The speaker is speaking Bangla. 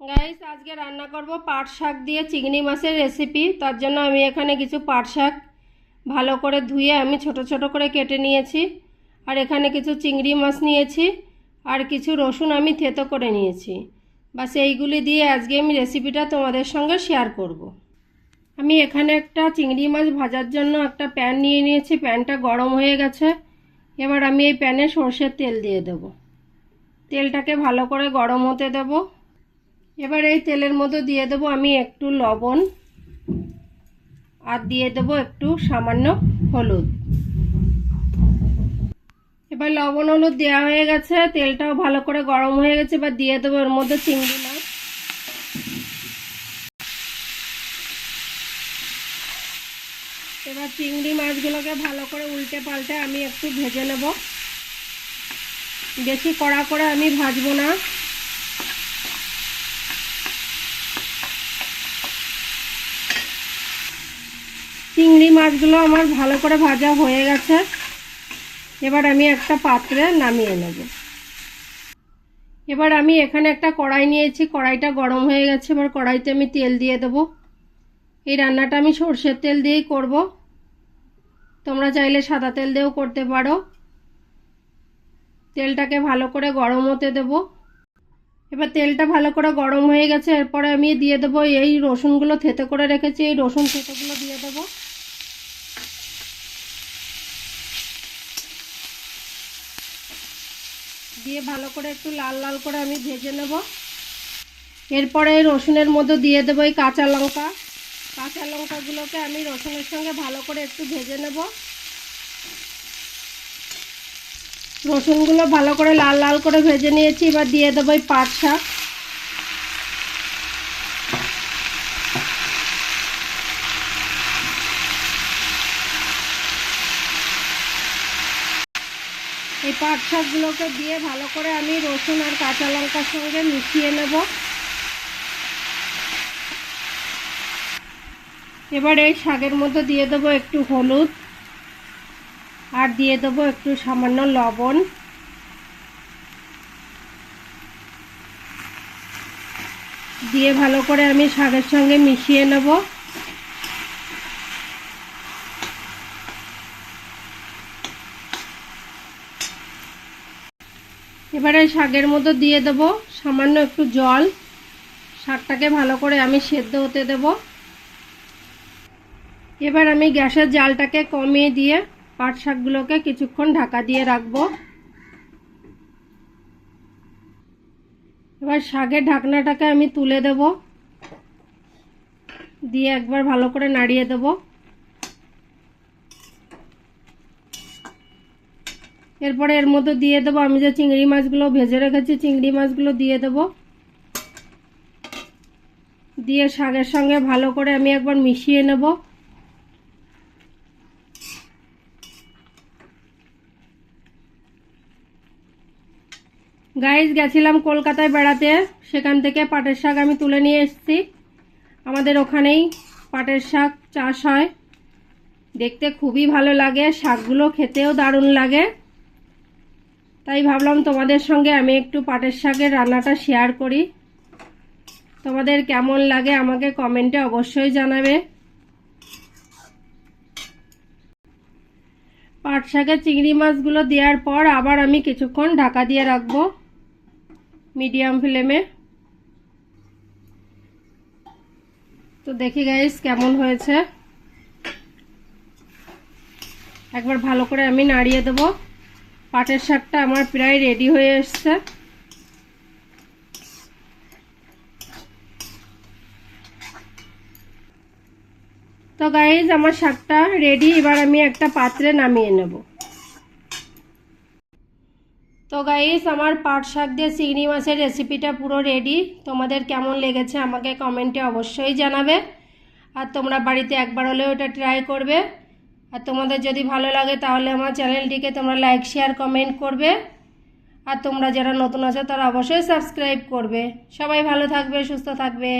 গাইস আজকে রান্না করব পাট শাক দিয়ে চিংড়ি মাছের রেসিপি তার জন্য আমি এখানে কিছু পাট শাক ভালো করে ধুয়ে আমি ছোট ছোট করে কেটে নিয়েছি। আর এখানে কিছু চিংড়ি মাছ নিয়েছি। আর কিছু রসুন আমি থেতো করে নিয়েছি। বাস এইগুলি দিয়ে আজকে আমি রেসিপিটা তোমাদের সঙ্গে শেয়ার করব। আমি এখানে একটা চিংড়ি মাছ ভাজার জন্য একটা প্যান নিয়ে নিয়েছি। প্যানটা গরম হয়ে গেছে। এবার আমি এই প্যানে সর্ষের তেল দিয়ে দেব। তেলটাকে ভালো করে গরম হতে দেবো। এবার এই তেলের মধ্যে দিয়ে দেবো আমি একটু লবণ আর দিয়ে দেবো একটু সামান্য হলুদ। এবার লবণ হলুদ দেওয়া হয়ে গেছে, তেলটাও ভালো করে গরম হয়ে গেছে, এবার দিয়ে দেবো এর মধ্যে চিংড়ি মাছ। এবার চিংড়ি মাছগুলোকে ভালো করে উল্টে পাল্টে আমি একটু ভেজে নেব। বেশি কড়া করে আমি ভাজবো না। চিংড়ি মাছগুলো আমার ভালো করে ভাজা হয়ে গেছে। এবার আমি একটা পাত্রে নামিয়ে নেব। এবার আমি এখানে একটা কড়াই নিয়েছি, কড়াইটা গরম হয়ে গেছে। এবার কড়াইতে আমি তেল দিয়ে দেব। এই রান্নাটা আমি সর্ষের তেল দিয়েই করব। তোমরা চাইলে সাদা তেল দিয়েও করতে পারো। তেলটাকে ভালো করে গরম হতে দেব। এবার তেলটা ভালো করে গরম হয়ে গেছে। এরপরে আমি দিয়ে দেবো এই রসুনগুলো থেতে করে রেখেছি। এই রসুন থেতেগুলো দিয়ে দেবো। দিয়ে ভালো করে একটু লাল লাল করে আমি ভেজে নেব। এরপরে রসুনের মধ্যে দিয়ে দেবো এই কাঁচা লঙ্কা। কাঁচা লঙ্কাগুলোকে আমি রসুনের সঙ্গে ভালো করে একটু ভেজে নেব। রসুনগুলো ভালো করে লাল লাল করে ভেজে নিয়েছি, এবার দিয়ে দেবো এই পাট শাক এই পাট শাকগুলোকে দিয়ে ভালো করে আমি রসুন আর কাঁচা লঙ্কার সঙ্গে মিশিয়ে নেব। এবার এই শাকের মধ্যে দিয়ে দেবো একটু হলুদ আর দিয়ে দেবো একটু সামান্য লবণ। দিয়ে ভালো করে আমি শাকের সঙ্গে মিশিয়ে নেব। এবারে শাকের মধ্যে দিয়ে দেব সামান্য একটু জল। শাকটাকে ভালো করে আমি সেদ্ধ হতে দেব। এবার আমি গ্যাসের জালটাকে কমিয়ে দিয়ে পাট শাকগুলোকে কিছুক্ষণ ঢাকা দিয়ে রাখব। এবার শাকের ঢাকনাটাকে আমি তুলে দেব। দিয়ে একবার ভালো করে নাড়িয়ে দেব। এরপরে এর মধ্যে দিয়ে দেবো, আমি যে চিংড়ি মাছগুলো ভেজে রেখেছি, চিংড়ি মাছগুলো দিয়ে দেব। দিয়ে শাকের সঙ্গে ভালো করে আমি একবার মিশিয়ে নেব। গাইজ গেছিলাম কলকাতায় বেড়াতে, সেখান থেকে পাটের শাক আমি তুলে নিয়ে এসেছি। আমাদের ওখানেই পাটের শাক চাষ হয়। দেখতে খুবই ভালো লাগে, শাকগুলো খেতেও দারুণ লাগে। তাই ভাবলাম তোমাদের সঙ্গে আমি একটু পাটের শাকের রান্নাটা শেয়ার করি। তোমাদের কেমন লাগে আমাকে কমেন্টে অবশ্যই জানাবে। পাট শাকের চিংড়ি মাছগুলো দেওয়ার পর আবার আমি কিছুক্ষণ ঢাকা দিয়ে রাখব মিডিয়াম ফ্লেমে। তো দেখি গাইস কেমন হয়েছে। একবার ভালো করে আমি নাড়িয়ে দেবো। পাটের শাকটা আমার প্রায় রেডি হয়ে এসছে। তো গাইজ আমার শাকটা রেডি এবার আমি একটা পাত্রে নামিয়ে নেব। তো গাইজ আমার পাট শাক দিয়ে চিংড়ি মাছের রেসিপিটা পুরো রেডি তোমাদের কেমন লেগেছে আমাকে কমেন্টে অবশ্যই জানাবে। আর তোমরা বাড়িতে একবার হলেও এটা ট্রাই করবে। আর তোমাদের যদি ভালো লাগে তাহলে আমার চ্যানেলটিকে তোমরা লাইক শেয়ার কমেন্ট করবে। আর তোমরা যারা নতুন আছো তারা অবশ্যই সাবস্ক্রাইব করবে। সবাই ভালো থাকবে, সুস্থ থাকবে।